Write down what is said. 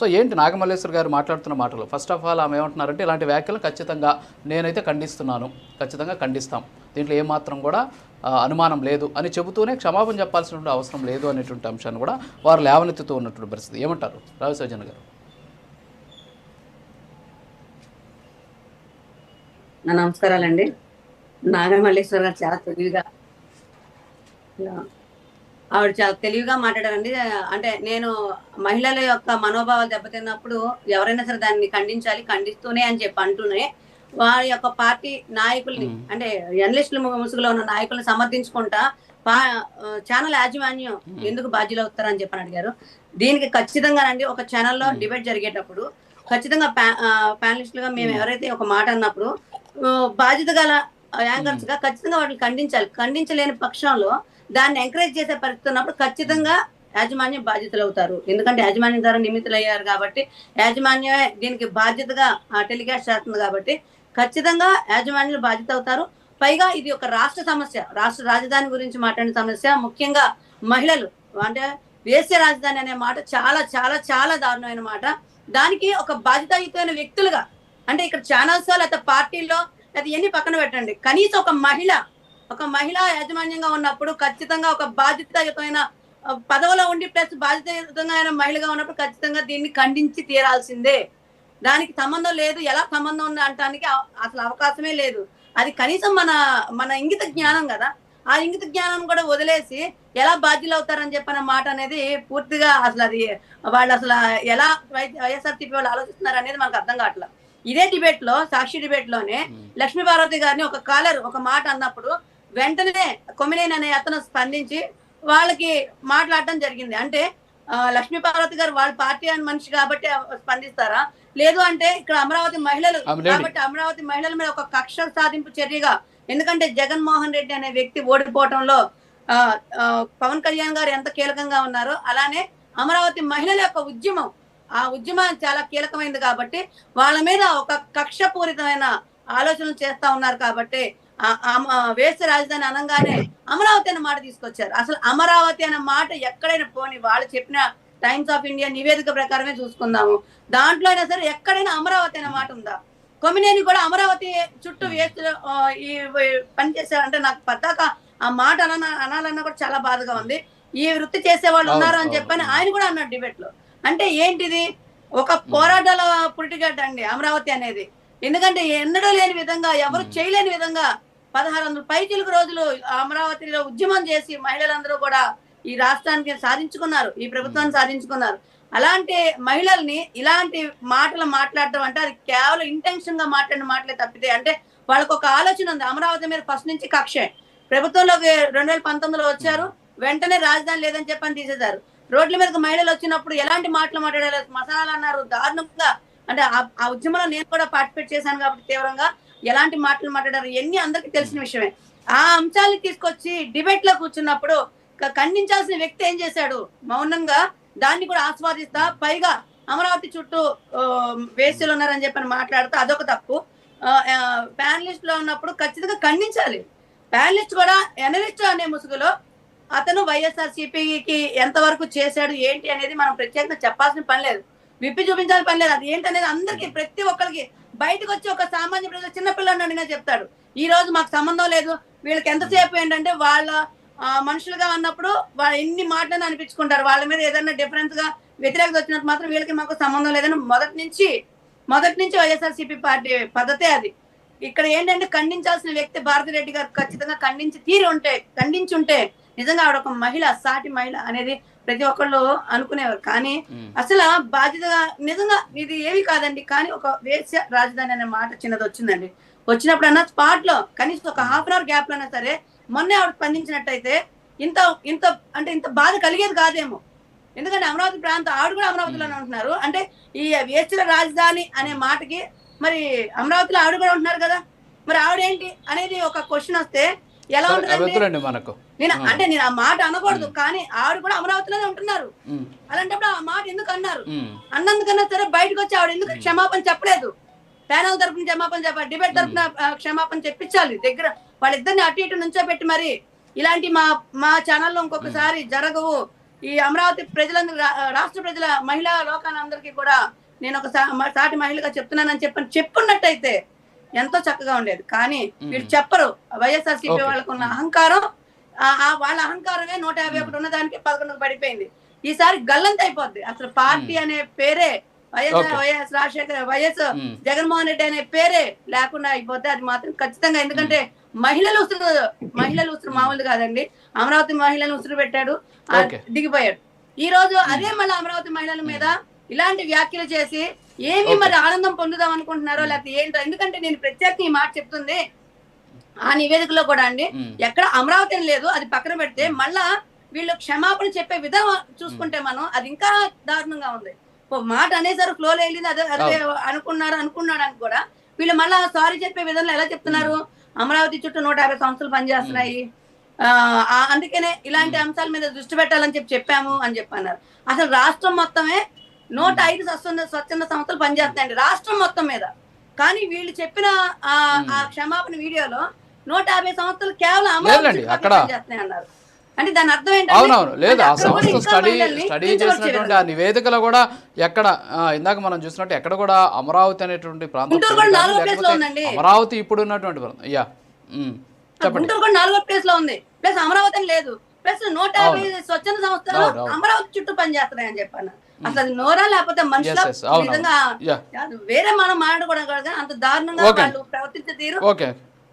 So ఏంటి నాగమల్లేశ్వర్ గారు మాట్లాడుతున్న మాటలు? ఫస్ట్ ఆఫ్ ఆల్ ఆమె ఏమంటున్నారంటే ఇలాంటి వ్యాఖ్యలు ఖచ్చితంగా నేనైతే ఖండిస్తున్నాను. ఖచ్చితంగా ఖండిస్తాం. దీంట్లో ఏమాత్రం కూడా అనుమానం లేదు అని చెబుతూనే క్షమాపణ చెప్పాల్సినటువంటి అవసరం లేదు అనేటువంటి అంశాన్ని కూడా వారు లేవనెత్తుతూ ఉన్నటువంటి పరిస్థితి. ఏమంటారు? రావిసర్జన్ గారు. నమస్కారాలండి. నాగమల్లేశ్వర గారు చాలా తెలివిగా ఆవిడ చాలా తెలివిగా మాట్లాడారండి అంటే నేను మహిళల యొక్క మనోభావాలు దెబ్బతిన్నప్పుడు ఎవరైనా సరే దాన్ని ఖండించాలి ఖండిస్తూనే అని చెప్పి అంటూనే వారి యొక్క పార్టీ నాయకుల్ని. అంటే జర్నలిస్టుల ముసుగులో ఉన్న నాయకుల్ని సమర్థించుకుంటా పా ఛానల్ యాజమాన్యం. ఎందుకు బాధ్యులు అవుతారని చెప్పని అడిగారు దీనికి ఖచ్చితంగానండి ఒక ఛానల్లో. డిబేట్ జరిగేటప్పుడు ఖచ్చితంగా ప్యానలిస్టులుగా మేము మ్మ్. ఎవరైతే ఒక మాట అన్నప్పుడు బాధ్యత గల యాంకర్స్గా ఖచ్చితంగా వాటిని ఖండించాలి ఖండించలేని పక్షంలో దాన్ని ఎంకరేజ్ చేసే పరిస్థితి ఉన్నప్పుడు ఖచ్చితంగా యాజమాన్యం బాధ్యతలు అవుతారు ఎందుకంటే యాజమాన్యం ద్వారా నిమిత్తులు అయ్యారు కాబట్టి యాజమాన్యమే దీనికి బాధ్యతగా టెలికాస్ట్ చేస్తుంది కాబట్టి ఖచ్చితంగా యాజమాన్యులు బాధ్యత అవుతారు పైగా ఇది ఒక రాష్ట్ర సమస్య. రాష్ట్ర రాజధాని గురించి మాట్లాడిన సమస్య. ముఖ్యంగా మహిళలు అంటే వేసే రాజధాని అనే మాట చాలా చాలా చాలా దారుణమైన మాట. దానికి ఒక బాధ్యతాయుతమైన వ్యక్తులుగా అంటే ఇక్కడ ఛానల్స్ లేకపోతే పార్టీల్లో లేకపోతే ఎన్ని పక్కన పెట్టండి. కనీసం ఒక మహిళ ఒక మహిళ యాజమాన్యంగా ఉన్నప్పుడు ఖచ్చితంగా ఒక బాధ్యతాయుతమైన పదవిలో ఉండి ప్లస్ బాధ్యతాయుతమైన మహిళగా ఉన్నప్పుడు ఖచ్చితంగా దీన్ని ఖండించి తీరాల్సిందే. దానికి సంబంధం లేదు. ఎలా సంబంధం ఉంది అంటానికి అసలు అవకాశమే లేదు. అది కనీసం మన మన ఇంగిత జ్ఞానం కదా. ఆ ఇంగిత జ్ఞానం కూడా వదిలేసి ఎలా బాధ్యులు అవుతారని చెప్పిన మాట అనేది పూర్తిగా అసలు అది వాళ్ళు అసలు ఎలా వైఎస్ఆర్సీపీ వాళ్ళు ఆలోచిస్తున్నారు అనేది మనకు అర్థం కావట్లేదు ఇదే డిబేట్లో సాక్షి డిబేట్లోనే లక్ష్మీ పార్వతి గారిని ఒక కాలర్ ఒక మాట అన్నప్పుడు వెంటనే కొమ్మినేని అనే అతను స్పందించి వాళ్ళకి మాట్లాడటం జరిగింది అంటే లక్ష్మీ పార్వతి గారు వాళ్ళ పార్టీ అని మనిషి కాబట్టి స్పందిస్తారా లేదు అంటే ఇక్కడ అమరావతి మహిళలు. కాబట్టి అమరావతి మహిళల మీద ఒక కక్ష సాధింపు చర్యగా ఎందుకంటే జగన్మోహన్ రెడ్డి అనే వ్యక్తి ఓడిపోవటంలో ఆ, ఆ, పవన్ కళ్యాణ్ గారు ఎంత కీలకంగా ఉన్నారో అలానే అమరావతి మహిళల యొక్క ఉద్యమం ఆ ఉద్యమం చాలా కీలకమైంది కాబట్టి వాళ్ళ మీద ఒక కక్షపూరితమైన ఆలోచనలు చేస్తా ఉన్నారు కాబట్టి వేసే రాజధాని అనగానే అమరావతి అనే మాట తీసుకొచ్చారు. అసలు అమరావతి అనే మాట ఎక్కడైనా పోని వాళ్ళు చెప్పిన టైమ్స్ ఆఫ్ ఇండియా నివేదిక ప్రకారమే చూసుకుందాము. దాంట్లో అయినా సరే ఎక్కడైనా అమరావతి అనే మాట ఉందా? కొమ్మినేని కూడా అమరావతి చుట్టూ వేస్తూ ఈ చేశారంటే నాకు పద్దాక ఆ మాట అన అనాలన్నా కూడా చాలా బాధగా ఉంది. ఈ వృత్తి చేసే వాళ్ళు ఉన్నారు అని చెప్పని. ఆయన కూడా అన్నాడు డిబేట్లో అంటే ఏంటిది? ఒక పోరాటాల పురిటిగడ్డ అండి అమరావతి అనేది. ఎందుకంటే ఎన్నడూ లేని విధంగా ఎవరు. చేయలేని విధంగా పదహారు వందల పైచిలుకు రోజులు అమరావతిలో ఉద్యమం చేసి మహిళలందరూ కూడా ఈ రాష్ట్రానికి సాధించుకున్నారు ఈ ప్రభుత్వాన్ని సాధించుకున్నారు. అలాంటి మహిళల్ని ఇలాంటి మాటలు మాట్లాడటం అంటే అది కేవలం ఇంటెన్షన్గా మాట్లాడిన మాటలే తప్పితే అంటే వాళ్ళకు ఒక ఆలోచన ఉంది. అమరావతి మీద ఫస్ట్ నుంచి కక్షే. ప్రభుత్వంలోకి రెండు వేల పంతొమ్మిదిలో వచ్చారు. వెంటనే రాజధాని లేదని చెప్పని తీసేశారు. రోడ్ల మీదకి మహిళలు వచ్చినప్పుడు ఎలాంటి మాటలు మాట్లాడారు మసాలాలు అన్నారు. దారుణంగా అంటే ఆ- ఉద్యమంలో నేను కూడా పార్టిసిపేట్ చేశాను కాబట్టి తీవ్రంగా ఎలాంటి మాటలు మాట్లాడారు ఎన్ని అందరికీ తెలిసిన విషయమే. ఆ అంశాలను తీసుకొచ్చి డిబేట్లో కూర్చున్నప్పుడు ఖండించాల్సిన వ్యక్తి ఏం చేశాడు? మౌనంగా దాన్ని కూడా ఆస్వాదిస్తా పైగా అమరావతి చుట్టూ ఆ, ఉన్నారని చెప్పని మాట్లాడుతూ అదొక తప్పు. ప్యానలిస్ట్లో ఉన్నప్పుడు ఖచ్చితంగా ఖండించాలి. ప్యానలిస్ట్ కూడా ఎనలిస్ట్ అనే ముసుగులో అతను వైఎస్ఆర్ సిపికి ఎంతవరకు చేశాడు ఏంటి అనేది మనం ప్రత్యేకంగా చెప్పాల్సిన పని లేదు. విప్పి చూపించాల్సిన పని లేదు. అది ఏంటనేది అందరికి ప్రతి ఒక్కరికి. బయటకు వచ్చి ఒక సామాన్య ప్రజలు చిన్నపిల్లలు అడిగినా చెప్తాడు. ఈ రోజు మాకు సంబంధం లేదు. వీళ్ళకి ఎంతసేపు ఏంటంటే వాళ్ళ ఆ, మనుషులుగా ఉన్నప్పుడు వాళ్ళు ఎన్ని మాటలను అనిపించుకుంటారు. వాళ్ళ మీద ఏదైనా డిఫరెన్స్గా వ్యతిరేకత వచ్చినట్టు మాత్రం వీళ్ళకి మాకు సంబంధం లేదని మొదటి నుంచి మొదటి నుంచి వైఎస్ఆర్సీపీ పార్టీ పద్ధతే అది. ఇక్కడ ఏంటంటే ఖండించాల్సిన వ్యక్తి భారతిరెడ్డి గారు ఖచ్చితంగా ఖండించి తీరి ఉంటే ఖండించి ఉంటే నిజంగా ఆవిడ ఒక మహిళ సాటి మహిళ అనేది ప్రతి ఒక్కళ్ళు అనుకునేవారు. కానీ. అసలు బాధ్యతగా నిజంగా ఇది ఏమి కాదండి. కానీ ఒక వేశ్య రాజధాని అనే మాట చిన్నది వచ్చిందండి. వచ్చినప్పుడు అన్న స్పాట్లో కనీసం ఒక హాఫ్ అన్ అవర్ గ్యాప్లో అయినా సరే మొన్నే ఆవిడ స్పందించినట్టయితే ఇంత ఇంత అంటే ఇంత బాధ కలిగేది కాదేమో. ఎందుకంటే అమరావతి ప్రాంతం ఆవిడ కూడా అమరావతిలోనే ఉంటున్నారు. అంటే ఈ వేశ్యల రాజధాని అనే మాటకి మరి అమరావతిలో ఆవిడ కూడా ఉంటున్నారు కదా. మరి ఆవిడ ఏంటి అనేది ఒక క్వశ్చన్ వస్తే ఎలా వద్దులండి మనకు. నేను. అంటే నేను ఆ మాట అనకూడదు కానీ ఆవిడ కూడా అమరావతిలోనే ఉంటున్నారు. అలాంటప్పుడు ఆ మాట ఎందుకు అన్నారు. అన్నందుకన్నా సరే బయటకు వచ్చి ఆవిడ ఎందుకు. క్షమాపణ చెప్పలేదు? ప్యానల్ తరపున క్షమాపణ చెప్పాలి డిబేట్ తరపున ఆ, క్షమాపణ చెప్పించాలి. దగ్గర వాళ్ళిద్దరిని అటు ఇటు నుంచోబెట్టి మరి ఇలాంటి మా మా ఛానల్లో ఇంకొకసారి జరగవు. ఈ అమరావతి ప్రజలందరూ రాష్ట్ర ప్రజల మహిళా లోకాలందరికీ కూడా నేను ఒక సాటి మహిళగా చెప్తున్నానని చెప్పని చెప్పున్నట్టయితే ఎంతో చక్కగా ఉండేది. కానీ వీళ్ళు చెప్పరు. వైఎస్ఆర్సీపీ Okay. వాళ్ళకు ఉన్న అహంకారం వాళ్ళ అహంకారమే నూట యాభై ఒకటి ఉన్నదానికి పదకొండుకు పడిపోయింది. ఈసారి గల్లంత అయిపోద్ది. అసలు పార్టీ అనే పేరే YS. YS Rajasekhara YS. Jaganmohan Reddy అనే పేరే లేకుండా అయిపోతే అది మాత్రం ఖచ్చితంగా. ఎందుకంటే మహిళలు ఉసురు మహిళలు ఉసురు మామూలు కాదండి. అమరావతి మహిళలు ఉసురు పెట్టాడు. దిగిపోయాడు. ఈ రోజు అదే మళ్ళీ అమరావతి మహిళల మీద ఇలాంటి వ్యాఖ్యలు చేసి ఏమి. మరి ఆనందం పొందుదాం అనుకుంటున్నారో లేకపోతే ఏంటో? ఎందుకంటే నేను ప్రత్యేకంగా ఈ మాట చెప్తుంది ఆ నివేదికలో కూడా అండి. ఎక్కడ అమరావతి లేదు అది పక్కన పెడితే మళ్ళా వీళ్ళు క్షమాపణ చెప్పే విధానం చూసుకుంటే మనం అది ఇంకా దారుణంగా ఉంది. మాట అనేసారు ఫ్లో వెళ్ళింది అదే అదే అనుకున్నారు అనుకున్నాడు అని కూడా వీళ్ళు మళ్ళా సారీ చెప్పే విధంలో ఎలా చెప్తున్నారు? అమరావతి చుట్టూ నూట యాభై సంస్థలు పనిచేస్తున్నాయి. అందుకనే ఇలాంటి అంశాల మీద దృష్టి పెట్టాలని చెప్పి చెప్పాము అని చెప్పి అన్నారు అసలు రాష్ట్రం మొత్తమే నూట ఐదు స్వచ్ఛంద స్వచ్ఛంద సంస్థలు పనిచేస్తాయండి రాష్ట్రం మొత్తం మీద. కానీ వీళ్ళు చెప్పిన ఆ ఆ క్షమాపణ వీడియోలో నూట యాభై సంస్థలు కేవలం అమరావతి అక్కడ- అన్నారు అంటే దాని అర్థం ఏంటంటే అవునవును లేదు ఆ సంస్థ స్టడీ స్టడీ చేసినటువంటి. ఆ నివేదికలో కూడా ఎక్కడ ఇందాక మనం చూసినట్టు ఎక్కడ కూడా అమరావతి అనేటువంటి ప్రాంతం. అమరావతి ఇప్పుడు ఉన్నటువంటి ప్రాంతం యా. చెప్పండి గుంటూరు కూడా నాలుగో ప్లేస్లో ఉంది ప్లస్ అమరావతి లేదు ప్లస్ నూట యాభై స్వచ్ఛంద సంస్థలు. అమరావతి చుట్టూ పనిచేస్తున్నాయని చెప్పాను అసలు నోరా లేకపోతే మనుషుల నిజంగా వేరే మనం మాట్లాడకూడదు కదా అంత దారుణంగా. వాళ్ళు ప్రవర్తించే తీరు ఓకే